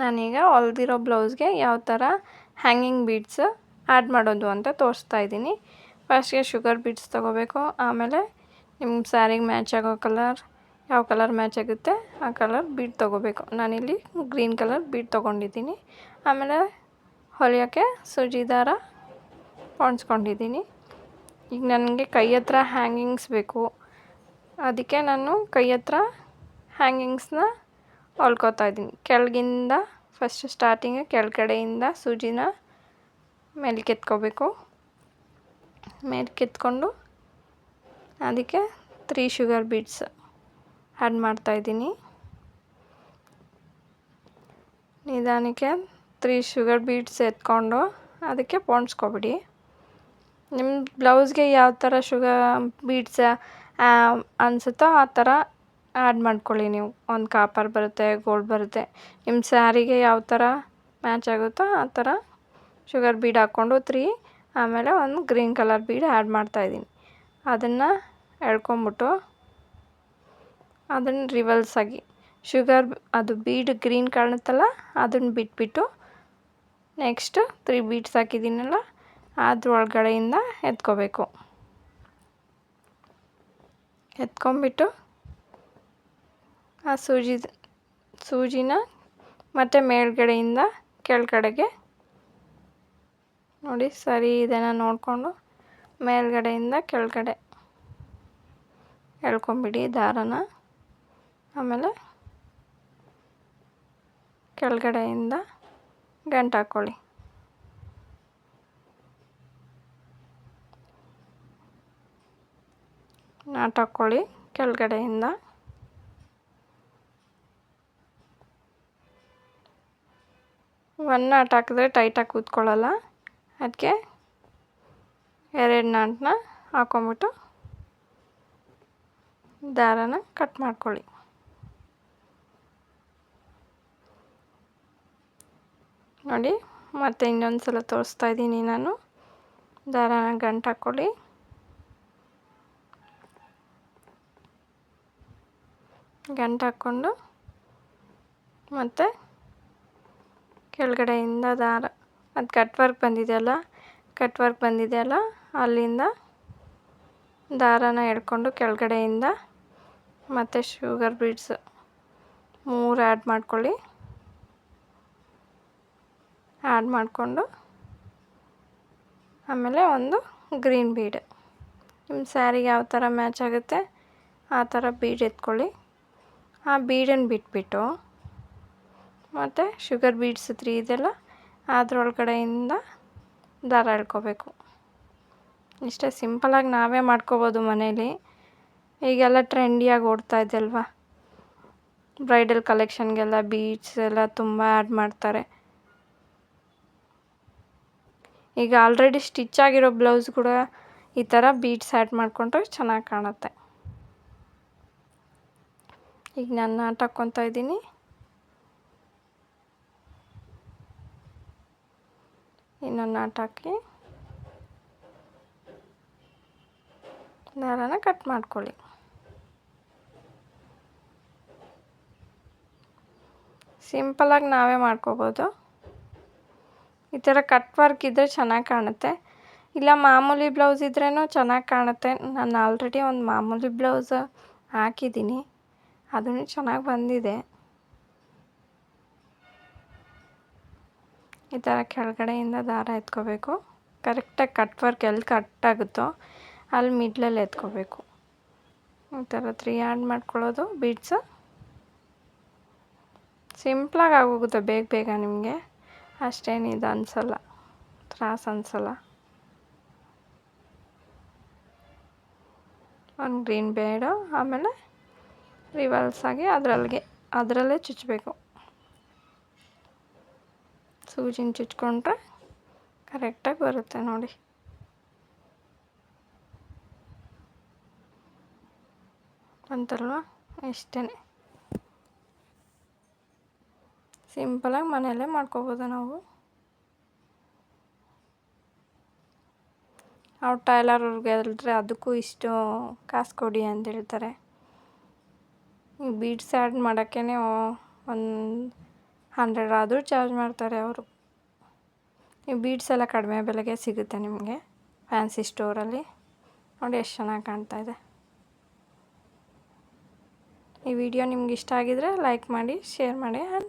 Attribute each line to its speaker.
Speaker 1: ನಾನೀಗ ಹೊಲ್ದಿರೋ ಬ್ಲೌಸ್ಗೆ ಯಾವ ಥರ ಹ್ಯಾಂಗಿಂಗ್ ಬೀಡ್ಸ್ ಆ್ಯಡ್ ಮಾಡೋದು ಅಂತ ತೋರಿಸ್ತಾ ಇದ್ದೀನಿ. ಫಸ್ಟ್ಗೆ ಶುಗರ್ ಬೀಡ್ಸ್ ತೊಗೋಬೇಕು. ಆಮೇಲೆ ನಿಮ್ಮ ಸ್ಯಾರಿಗೆ ಮ್ಯಾಚ್ ಆಗೋ ಕಲರ್ ಯಾವ ಕಲರ್ ಮ್ಯಾಚ್ ಆಗುತ್ತೆ ಆ ಕಲರ್ ಬೀಡ್ ತೊಗೋಬೇಕು. ನಾನಿಲ್ಲಿ ಗ್ರೀನ್ ಕಲರ್ ಬೀಡ್ ತೊಗೊಂಡಿದ್ದೀನಿ. ಆಮೇಲೆ ಹೊಲಿಯೋಕ್ಕೆ ಸೂಜಿ ದಾರ ಹೊಣಿಸ್ಕೊಂಡಿದ್ದೀನಿ ಈಗ ನನಗೆ ಕೈ ಹತ್ರ ಹ್ಯಾಂಗಿಂಗ್ಸ್ ಬೇಕು. ಅದಕ್ಕೆ ನಾನು ಕೈ ಹತ್ರ ಹ್ಯಾಂಗಿಂಗ್ಸ್ನ ಹೊಲ್ಕೋತಾ ಇದ್ದೀನಿ ಕೆಳಗಿಂದ ಫಸ್ಟ್ ಸ್ಟಾರ್ಟಿಂಗ್ ಕೆಳಗಡೆಯಿಂದ ಸೂಜಿನ ಮೇಲೆ ಕೆತ್ಕೋಬೇಕು ಮೇಲೆ ಕೆತ್ಕೊಂಡು ಅದಕ್ಕೆ ತ್ರೀ ಶುಗರ್ ಬೀಡ್ಸ್ ಆ್ಯಡ್ ಮಾಡ್ತಾಯಿದ್ದೀನಿ. ನಿಧಾನಕ್ಕೆ ತ್ರೀ ಶುಗರ್ ಬೀಡ್ಸ್ ಎತ್ಕೊಂಡು ಅದಕ್ಕೆ ಪೋಣಿಸ್ಕೊಬಿಡಿ. ನಿಮ್ಮ ಬ್ಲೌಸ್ಗೆ ಯಾವ ಥರ ಶುಗರ್ ಬೀಡ್ಸ್ ಅನಿಸುತ್ತೋ ಆ ಥರ ಆ್ಯಡ್ ಮಾಡ್ಕೊಳ್ಳಿ ನೀವು. ಒಂದು ಕಾಪರ್ ಬರುತ್ತೆ, ಗೋಲ್ಡ್ ಬರುತ್ತೆ. ನಿಮ್ಮ ಸ್ಯಾರಿಗೆ ಯಾವ ಥರ ಮ್ಯಾಚ್ ಆಗುತ್ತೋ ಆ ಥರ ಶುಗರ್ ಬೀಡ್ ಹಾಕ್ಕೊಂಡು ತ್ರೀ ಆಮೇಲೆ ಒಂದು ಗ್ರೀನ್ ಕಲರ್ ಬೀಡ್ ಆ್ಯಡ್ ಮಾಡ್ತಾಯಿದ್ದೀನಿ ಅದನ್ನು ಎಳ್ಕೊಂಬಿಟ್ಟು ಅದನ್ನು ರಿವಲ್ಸ್ ಆಗಿ. ಶುಗರ್ ಅದು ಬೀಡ್ ಗ್ರೀನ್ ಕಾಣುತ್ತಲ್ಲ, ಅದನ್ನು ಬಿಟ್ಬಿಟ್ಟು ನೆಕ್ಸ್ಟ್ ತ್ರೀ ಬೀಡ್ಸ್ ಹಾಕಿದ್ದೀನಲ್ಲ, ಅದ್ರೊಳಗಡೆಯಿಂದ ಎತ್ಕೋಬೇಕು. ಎತ್ಕೊಂಬಿಟ್ಟು ಆ ಸೂಜಿ, ಸೂಜಿನ ಮತ್ತು ಮೇಲ್ಗಡೆಯಿಂದ ಕೆಳಗಡೆಗೆ ನೋಡಿ ಸರಿ ಇದನ್ನು ನೋಡಿಕೊಂಡು ಮೇಲ್ಗಡೆಯಿಂದ ಕೆಳಗಡೆ ಎಳ್ಕೊಂಬಿಡಿ ದಾರನ. ಆಮೇಲೆ ಕೆಳಗಡೆಯಿಂದ ಗಂಟು ಹಾಕ್ಕೊಳ್ಳಿ. ನಾಟ್ ಹಾಕ್ಕೊಳ್ಳಿ, ಕೆಳಗಡೆಯಿಂದ ಒನ್ ನಾಟ್ ಹಾಕಿದ್ರೆ ಟೈಟಾಗಿ ಕೂತ್ಕೊಳ್ಳಲ್ಲ. ಅದಕ್ಕೆ ಎರಡು ನಾಟನ್ನ ಹಾಕ್ಕೊಂಬಿಟ್ಟು ದಾರನ ಕಟ್ ಮಾಡ್ಕೊಳ್ಳಿ. ನೋಡಿ, ಮತ್ತೆ ಇನ್ನೊಂದು ಸಲ ತೋರಿಸ್ತಾ ಇದ್ದೀನಿ ನಾನು. ದಾರನ ಗಂಟು ಹಾಕ್ಕೊಳ್ಳಿ. ಗಂಟು ಹಾಕ್ಕೊಂಡು ಮತ್ತು ಕೆಳಗಡೆಯಿಂದ ದಾರ. ಮತ್ತು ಕಟ್ ವರ್ಕ್ ಬಂದಿದೆಯಲ್ಲ ಕಟ್ ವರ್ಕ್ ಬಂದಿದೆಯಲ್ಲ ಅಲ್ಲಿಂದ ದಾರನ ಎಳ್ಕೊಂಡು ಕೆಳಗಡೆಯಿಂದ ಮತ್ತು ಶುಗರ್ ಬೀಡ್ಸ್ ಮೂರು ಆ್ಯಡ್ ಮಾಡ್ಕೊಳ್ಳಿ. ಆ್ಯಡ್ ಮಾಡಿಕೊಂಡು ಆಮೇಲೆ ಒಂದು ಗ್ರೀನ್ ಬೀಡ್. ನಿಮ್ಮ ಸ್ಯಾರಿಗೆ ಯಾವ ಥರ ಮ್ಯಾಚ್ ಆಗುತ್ತೆ ಆ ಥರ ಬೀಡ್ ಎತ್ಕೊಳ್ಳಿ. ಆ ಬೀಡನ್ನು ಬಿಟ್ಬಿಟ್ಟು ಮತ್ತು ಶುಗರ್ ಬೀಡ್ಸ್ ತ್ರೀ ಇದೆಲ್ಲ ಅದ್ರೊಳಗಡೆಯಿಂದ ದಾರ ಎಳ್ಕೋಬೇಕು. ಇಷ್ಟೇ ಸಿಂಪಲಾಗಿ ನಾವೇ ಮಾಡ್ಕೋಬೋದು ಮನೇಲಿ. ಈಗೆಲ್ಲ ಟ್ರೆಂಡಿಯಾಗಿ ಓಡ್ತಾ ಇದೆ ಅಲ್ವಾ? ಬ್ರೈಡಲ್ ಕಲೆಕ್ಷನ್ಗೆಲ್ಲ ಬೀಟ್ಸ್ ಎಲ್ಲ ತುಂಬ ಆ್ಯಡ್ ಮಾಡ್ತಾರೆ. ಈಗ ಆಲ್ರೆಡಿ ಸ್ಟಿಚ್ ಆಗಿರೋ ಬ್ಲೌಸ್ ಕೂಡ ಈ ಥರ ಬೀಟ್ಸ್ ಆ್ಯಡ್ ಮಾಡಿಕೊಂಡ್ರೆ ಚೆನ್ನಾಗಿ ಕಾಣುತ್ತೆ. ಈಗ ನಾನು ನಾಟ್ ಹಾಕ್ಕೊತಾ ಇದ್ದೀನಿ. ಇನ್ನೊಂದು ನಾಟ್ ಹಾಕಿ ದಾರನ ಕಟ್ ಮಾಡ್ಕೊಳ್ಳಿ. ಸಿಂಪಲಾಗಿ ನಾವೇ ಮಾಡ್ಕೋಬೋದು. ಈ ಥರ ಕಟ್ ವರ್ಕ್ ಇದ್ದರೆ ಚೆನ್ನಾಗಿ ಕಾಣುತ್ತೆ. ಇಲ್ಲ ಮಾಮೂಲಿ ಬ್ಲೌಸ್ ಇದ್ರೇ ಚೆನ್ನಾಗಿ ಕಾಣುತ್ತೆ. ನಾನು ಆಲ್ರೆಡಿ ಒಂದು ಮಾಮೂಲಿ ಬ್ಲೌಸ್ ಹಾಕಿದ್ದೀನಿ. ಅದೂ ಚೆನ್ನಾಗಿ ಬಂದಿದೆ. ಈ ಥರ ಕೆಳಗಡೆಯಿಂದ ದಾರ ಎತ್ಕೋಬೇಕು. ಕರೆಕ್ಟಾಗಿ ಕಟ್ ವರ್ಕ್ ಎಲ್ಲಿ ಕಟ್ ಆಗುತ್ತೋ ಅಲ್ಲಿ ಮಿಡ್ಲಲ್ಲಿ ಎತ್ಕೋಬೇಕು. ಈ ಥರ ತ್ರೀ ಆ್ಯಡ್ ಮಾಡ್ಕೊಳ್ಳೋದು ಬೀಡ್ಸ್ ಸಿಂಪ್ಲಾಗಿ ಆಗೋಗುತ್ತೆ ಬೇಗ ಬೇಗ ನಿಮಗೆ. ಅಷ್ಟೇನು ಇದು ಅನಿಸಲ್ಲ, ತ್ರಾಸ ಅನಿಸಲ್ಲ. ಒಂದು ಗ್ರೀನ್ ಬೇಡು, ಆಮೇಲೆ ರಿವಲ್ಸ್ ಆಗಿ ಅದರಲ್ಲಿಗೆ, ಅದರಲ್ಲೇ ಚುಚ್ಚಬೇಕು ಸೂಜಿನ ಚುಚ್ಕೊಂಡ್ರೆ ಕರೆಕ್ಟಾಗಿ ಬರುತ್ತೆ ನೋಡಿ. ಬಂತಲ್ವ? ಇಷ್ಟೇ ಸಿಂಪಲಾಗಿ ಮನೆಯಲ್ಲೇ ಮಾಡ್ಕೋಬೋದು ನಾವು. ಅವ್ರು ಟೈಲರ್ಗೆ ಹೇಳಿದ್ರೆ ಅದಕ್ಕೂ ಇಷ್ಟು ಕಾಸು ಕೊಡಿ ಅಂತ ಹೇಳ್ತಾರೆ. ಬೀಡ್ಸ್ ಆ್ಯಡ್ ಮಾಡೋಕ್ಕೇ ಒಂದು ಹಂಡ್ರೆಡ್ ಆದರೂ ಚಾರ್ಜ್ ಮಾಡ್ತಾರೆ ಅವರು. ಈ ಬೀಡ್ಸ್ ಎಲ್ಲ ಕಡಿಮೆ ಬೆಲೆಗೆ ಸಿಗುತ್ತೆ ನಿಮಗೆ ಫ್ಯಾನ್ಸಿ ಸ್ಟೋರಲ್ಲಿ. ನೋಡಿ ಎಷ್ಟು ಚೆನ್ನಾಗಿ ಕಾಣ್ತಾ ಇದೆ. ಈ ವಿಡಿಯೋ ನಿಮ್ಗೆ ಇಷ್ಟ ಆಗಿದರೆ ಲೈಕ್ ಮಾಡಿ, ಶೇರ್ ಮಾಡಿ ಆ್ಯಂಡ್